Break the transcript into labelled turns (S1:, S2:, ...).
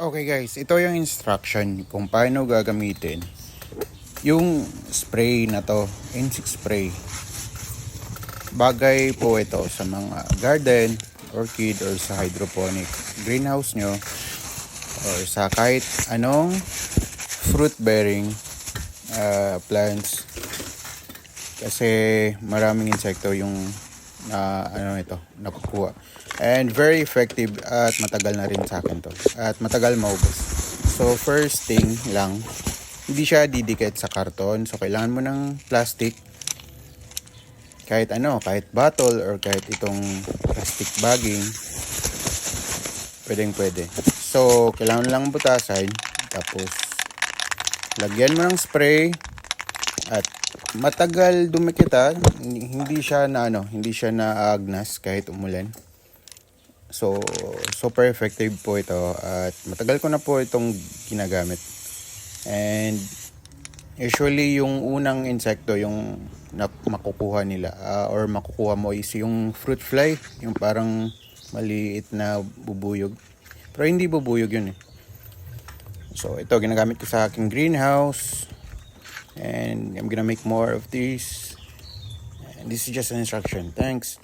S1: Okay guys, ito yung instruction kung paano gagamitin yung spray na to, insect spray. Bagay po ito sa mga garden, orchid, or sa hydroponic greenhouse nyo or sa kahit anong fruit bearing uh, plants kasi maraming insekto yung na ano ito nakukuha. And very effective at matagal na rin sa akin to. At matagal maubos. So first thing lang hindi siya didikit sa karton. So kailangan mo ng plastic. Kahit ano kahit bottle or kahit itong plastic bagging pwedeng pwede. So kailangan lang butasan. Tapos lagyan mo ng spray at matagal dumikit ha. Hindi, siya na ano, hindi siya naagnas kahit umulan. So, super effective po ito at matagal ko na po itong ginagamit. And usually yung unang insekto yung na, makukuha nila ah, or makukuha mo is yung fruit fly, yung parang maliit na bubuyog. Pero hindi bubuyog yun eh. So, ito ginagamit ko sa aking greenhouse. And I'm gonna make more of these. And this is just an instruction. Thanks.